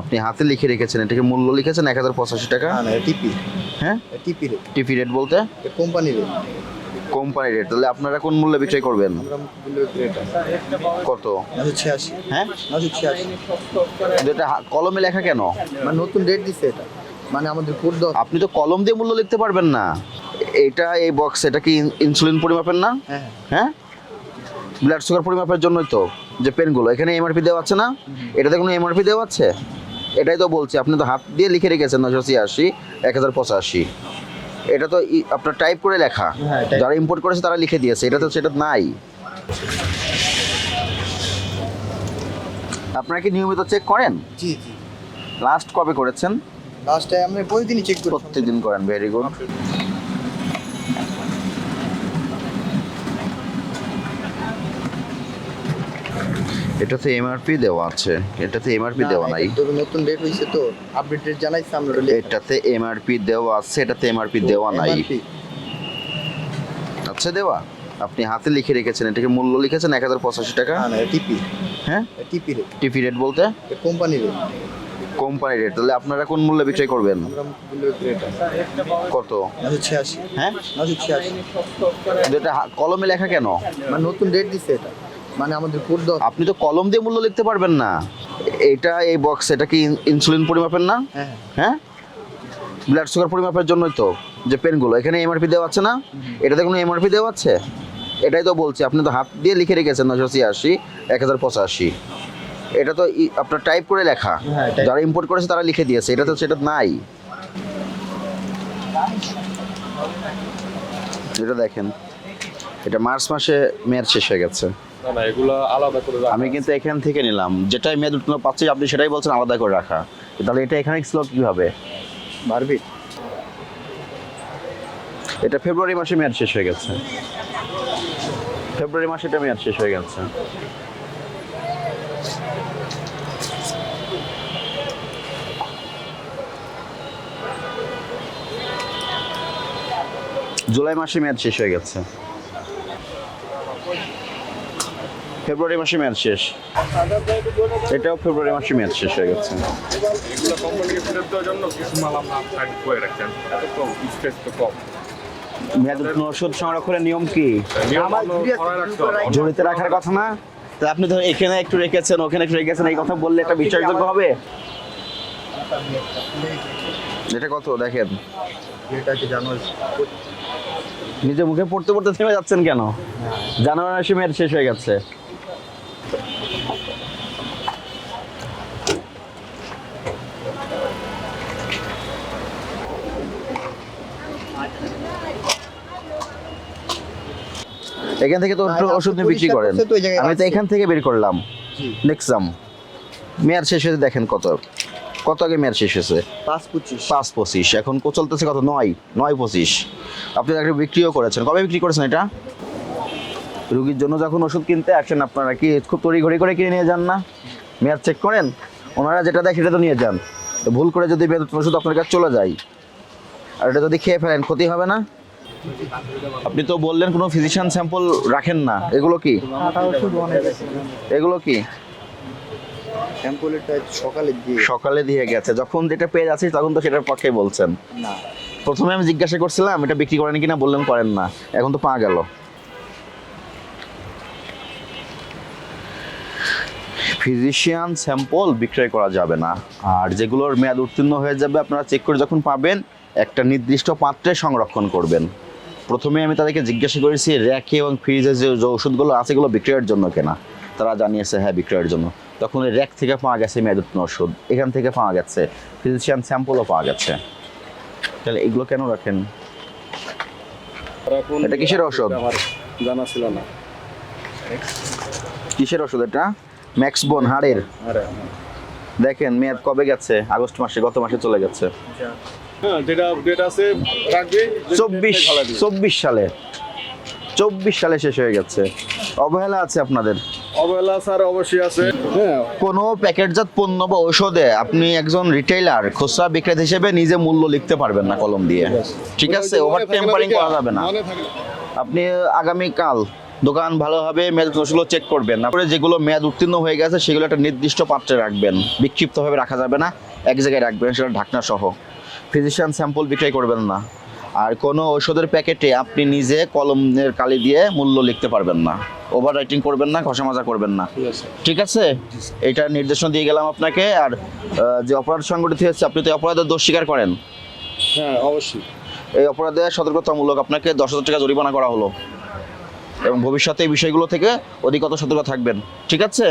আপনি হাতে লিখে রেখেছেন এটাকে মূল্য লিখেছেন এক হাজার পঁচাশি টাকা? টিপি। হ্যাঁ? টিপি রে টিপি রেট বলতে? কোম্পানি রে কোম্পানি রেট তাহলে আপনারা কোন মূল্যে বিক্রয় করবেন? রেট কত? হ্যাঁ? এটা কলমে লেখা কেন? মানে নতুন রেট দিছে এটা। মানে আমাদের কোড আপনি তো কলম দিয়ে মূল্য লিখতে পারবেন না। এটা এই বক্স এটা কি ইনসুলিন পরিমাপের না? হ্যাঁ হ্যাঁ। ব্লাড সুগার পরিমাপের জন্যই তো যে পেনগুলো এখানে এমআরপি দেওয়া আছে না? এটাতে কোনো এমআরপি দেওয়া আছে? এটাই তো বলছি আপনি তো হাত দিয়ে লিখে রেখেছেন নশো ছিয়াশি এক হাজার পঁচাশি। এটা তো আপনার টাইপ করে লেখা। হ্যাঁ, যারা ইম্পোর্ট করেছে তারা লিখে দিয়েছে এটা তো সেটা নাই। আপনারা কি নিয়মিত চেক করেন? জি জি। লাস্ট কবে করেছেন? লাস্টে আমরা প্রতিদিনই চেক করি। প্রতিদিন করেন ভেরি গুড এটাতে এমআরপি দেওয়া আছে। এটাতে এমআরপি দেওয়া নাই। তো নতুন রেট হইছে তো। আপডেট রেট জানাইছে আমরা এটাতে এমআরপি দেওয়া আছে এটাতে এমআরপি দেওয়া নাই। আচ্ছা দেওয়া। আপনি হাতে লিখে রেখেছেন এটাকে মূল্য লিখেছেন এক হাজার পঁচাশি টাকা? না না টিপি হ্যাঁ? টিপি রেট টিপি রেট বলতে? কোম্পানি রে কোম্পানি রেট তাহলে আপনারা কোন মূল্যে বিক্রয় করবেন? রেট কত? হ্যাঁ? এটা কলমে লেখা কেন? মানে নতুন রেট দিছে এটা। মানে আমাদের কোড আপনি তো কলম দিয়ে মূল্য লিখতে পারবেন না। এটা এই বক্স এটা কি ইনসুলিন পরিমাপের না? হ্যাঁ। হ্যাঁ? হ্যাঁ ব্লাড সুগার পরিমাপের জন্যই তো যে পেনগুলো এখানে এমআরপি দেওয়া আছে না? এটাতে কোনো এমআরপি দেওয়া আছে? এটাই তো বলছি আপনি তো হাত দিয়ে লিখে রেখেছেন নশো ছিয়াশি এক হাজার পঁচাশি। এটা তো আপনার টাইপ করে লেখা। হ্যাঁ, যারা ইম্পোর্ট করেছে তারা লিখে দিয়েছে এটা তো সেটা নাই। এটা দেখেন এটা মার্চ মাসে মেয়াদ শেষ হয়ে গেছে। না না এগুলো আলাদা করে আমি কিন্তু এখান থেকে নিলাম। যেটাই মেয়াদ উত্তীর্ণ পাচ্ছি আপনি সেটাই বলছেন আলাদা করে রাখা। তাহলে এটা এখানে ছিল কীভাবে? এটা ফেব্রুয়ারি মাসে মেয়াদ শেষ হয়ে গেছে। ফেব্রুয়ারি মাসে এটা মেয়াদ শেষ হয়ে গেছে। জুলাই মাসে মেয়াদ শেষ হয়ে গেছে। ফেব্রুয়ারি মাসে মেয়াদ শেষ। এটাও ফেব্রুয়ারি মাসে মেয়াদ শেষ হয়ে গেছে। এগুলো কোম্পানিকে ফেরত দেওয়ার জন্য কিছু মাল আমরা সাইড করে রাখছেন এত কম স্পেস তো কম। ওষুধ সংরক্ষণের নিয়ম কি? ঝুড়িতে রাখার কথা না? তা আপনি ধর এখানে একটু রেখেছেন ওখানে একটু রেখেছেন এই কথা বললে একটা বিশ্বাসযোগ্য হবে? এটা কত? দেখেন। এটা নিজে মুখে পড়তে পড়তে থেমে যাচ্ছেন কেন? জানুয়ারি মাসে মেয়াদ শেষ হয়ে গেছে। এখান থেকে তো ওষুধ নিয়ে বিক্রি করেন। আমি তো এখান থেকে বের করলাম। নেক্সাম মেয়াদ শেষ হয়েছে দেখেন কত। কত আগে মেয়াদ শেষ হয়েছে? পাঁচ পঁচিশ। পাঁচ পঁচিশ। এখন চলতেছে কত? নয়। নয় পঁচিশ। আপনি একটা বিক্রিও করেছেন। কবে বিক্রি করেছেন এটা? রুগীর জন্য যখন ওষুধ কিনতে আসেন আপনারা কি খুব তড়িঘড়ি করে কিনে নিয়ে যান না? মেয়াদ চেক করেন? ওনারা যেটা দেয় সেটা তো নিয়ে যান। ভুল করে যদি ওষুধ আপনার কাছে চলে যায়। আর এটা যদি খেয়ে ফেলেন ক্ষতি হবে না? আপনি তো বললেন কোনো ফিজিশিয়ান স্যাম্পল রাখেন না। এগুলো কি? এগুলো কি? সকালে দিয়ে। সকালে দিয়ে গেছে। যখন যেটা পেয়ে যাচ্ছি তখন তো সেটার পক্ষে বলছেন। না। প্রথমে আমি জিজ্ঞাসা করছিলাম এটা বিক্রি করেন কিনা বললেন করেন না। এখন তো পাওয়া গেল। ফিজিশিয়ান স্যাম্পল বিক্রয় করা যাবে না। আর যেগুলোর মেয়াদ উত্তীর্ণ হয়ে যাবে আপনারা চেক করে যখন পাবেন একটা নির্দিষ্ট পাত্রে সংরক্ষণ করবেন। প্রথমে আমি তাদেরকে জিজ্ঞাসা করেছি র্যাকে এবং ফ্রিজে যে ওষুধগুলো আছে এগুলো বিক্রয়ের জন্য কেনা। তারা জানিয়েছে হ্যাঁ বিক্রয়ের জন্য। তখন ওই র্যাক থেকে পাওয়া গেছে মেয়াদ উত্তীর্ণ ওষুধ। এখান থেকে পাওয়া গেছে ফিজিশিয়ান স্যাম্পলও পাওয়া গেছে। তাহলে এগুলো কেন রাখেন? এটা কিসের ওষুধ? আমার জানা ছিল না। কিসের ওষুধ এটা? ম্যাক্সবোন হাড়ের দেখেন মেয়াদ কবে গেছে? আগস্ট মাসে গত মাসে চলে গেছে। হ্যাঁ চব্বিশ চব্বিশ সালে। চব্বিশ সালে শেষ হয়ে গেছে। অবহেলা আছে আপনাদের? অবহেলা স্যার অবশ্যই আছে। হ্যাঁ। কোনো প্যাকেটজাত পণ্য বা ঔষধে আপনি একজন রিটেইলার খুচরা বিক্রেতা হিসেবে নিজে মূল্য লিখতে পারবেন না কলম দিয়ে। ঠিক আছে? ওভার টেম্পারিং করা যাবে না। আপনি আগামী কাল দোকান ভালোভাবে মেয়াদ উত্তীর্ণগুলো চেক করবেন। তারপরে যেগুলো মেয়াদ উত্তীর্ণ হয়ে গেছে সেগুলো একটা নির্দিষ্ট পাত্রে রাখবেন। বিক্ষিপ্তভাবে রাখা যাবে না এক জায়গায় রাখবেন সেটা ঢাকনা সহ। ফিজিশিয়ান স্যাম্পল বিক্রয় করবেন না। আর কোনো ঔষধের প্যাকেটে আপনি নিজে কলমের কালি দিয়ে মূল্য লিখতে পারবেন না। ওভার রাইটিং করবেন না ঘষা মাজা করবেন না। ঠিক আছে। ঠিক আছে? এটা নির্দেশনা দিয়ে গেলাম আপনাকে। আর যে অপরাধ সংগঠিত হয়েছে আপনি তো অপরাধের দোষ স্বীকার করেন। হ্যাঁ অবশ্যই। এই অপরাধে সতর্কতামূলক আপনাকে দশ হাজার টাকা জরিমানা করা হলো। এবং ভবিষ্যতে এই বিষয়গুলো থেকে অধিকত সতর্ক থাকবেন। ঠিক আছে?